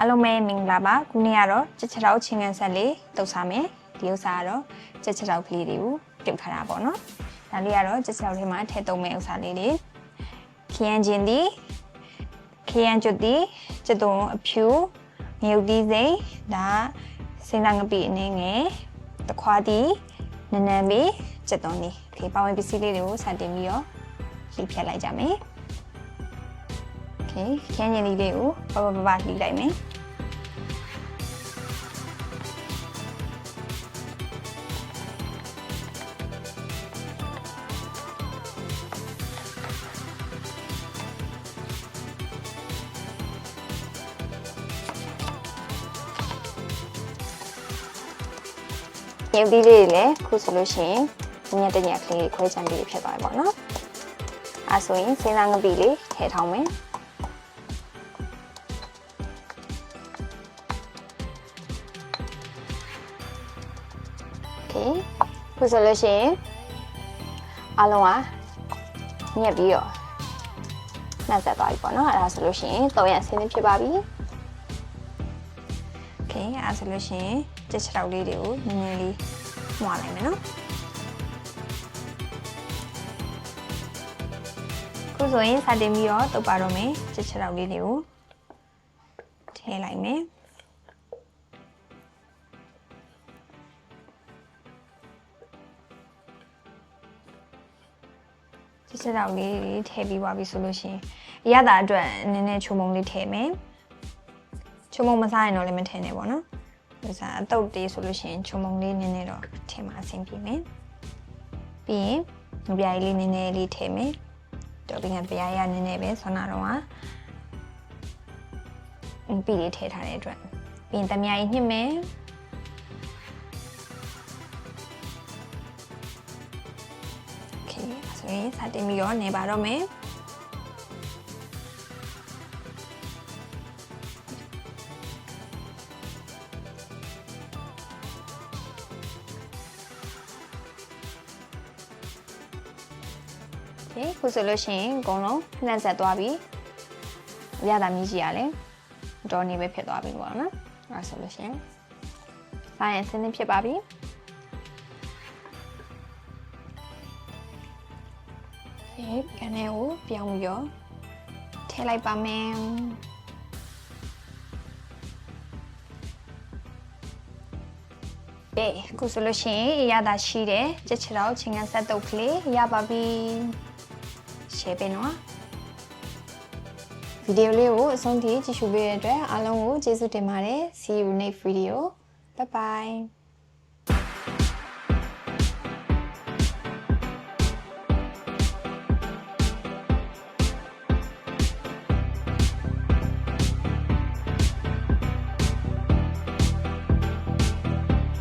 အားလုံးပဲမင်္ဂလာပါခုနေ့ကတော့ချက်ချက်တော့ချင်းကန်ဆက်လေးတုတ်စားမယ်ဒီဥစ္စာကတော့ချက်ချက်တော့ကလေးတွေကိုပြုတ်ထားတာပေါ့နော်ဒါလေးကတော့ချက်ချက်တော့ထဲမှာထည့်သုံးမဲ့ဥစ္စာလေးတွေခရမ်းချင်းဒီခရမ်းကျွတ်ဒီချက်သွန်အဖြူမြုပ်ဒီစိမ့်ဒါစင်လာငပိအနေငယ်တခွားဒီနနန်ပေချက်သွန်ဒီဒီပါဝင်ပစ္စည်းလေးတွေကိုစတင်ပြီးတော့လှိဖြတ်လိုက်ကြမယ် ရင်ခင်းရင်လေးလေးကိုပပပပလှီးလိုက်မယ်ညင်ပြီးလေးလည်းခုဆိုလို့ရှိရင်ညက်တညက်ကလေးခွဲချမ်းပြီးဖြစ်သွားပြီပေါ့နော်အဲဆိုရင်စဉ်းစားငပိလေးထည့်ထောင်းမယ် โอเคခုဆိုလို့ရှိရင်အားလုံးကညက်ပြီးတော့နှက်ဆက်သွားပြီပေါ့နော်အဲဒါဆိုလို့ရှိရင်3ရက်ဆင်းနေဖြစ်ပါပြီโอเคအဲဆိုလို့ရှိရင်ကြက်ချောက်လေးတွေကိုနည်းနည်းလေးမှားလိုက်မယ်နော်ခုဆိုရင်စတင်ပြီးတော့တုပ်ပါတော့မယ်ကြက်ချောက်လေးတွေကိုထည့်လိုက်မယ် ကြက်ချောက်လေးတွေထည့်ပြီးသွားပြီဆိုလို့ရှိရင်အရသာအတွက်နည်းနည်းချုံမုံလေးထည့်မယ်ချုံမုံမစားရင်တော့လည်းမထည့်နဲ့ပေါ့နော်ဒီစားအတုတ်တေးဆိုလို့ရှိရင်ချုံမုံလေးနည်းနည်းတော့ထည့်မှာအဆင်ပြေမယ်ပြီးရင်ငပြားလေးနည်းနည်းလေးထည့်မယ်တော့ပြီးငပြားရနည်းနည်းပဲဆွမ်းနာတော့ကပြီးလေးထည့်ထားတဲ့အတွက်ပြီးရင်တမယာကြီးညှစ်မယ် ဆိုရင်စတင်ပြီးတော့နေပါတော့မယ်ဒီခုဆိုလို့ရှိရင်အကုန်လုံးနှက်ဆက်သွားပြီရတာမြည်ကြီးရလဲဒေါ်နေပဲဖြစ်သွားပြီပေါ့နော်အဲဆိုလို့ရှိရင်ဆိုင်ရင်စင်းနေဖြစ်ပါပြီ ဒီကနေကိုပြောင်းပြီးတော့ထည့်လိုက်ပါမယ်ကဲခုဆိုလို့ရှိရင်ရတာရှိတယ်ချက်ချီတော့ချင်းကန်ဆက်တုပ်ကလေးရပါပြီ share ပေးနော်ဗီဒီယိုလေးကိုအဆုံးထိကြည့်ရှုပေးတဲ့အတွက်အားလုံးကိုကျေးဇူးတင်ပါတယ် see you next video bye bye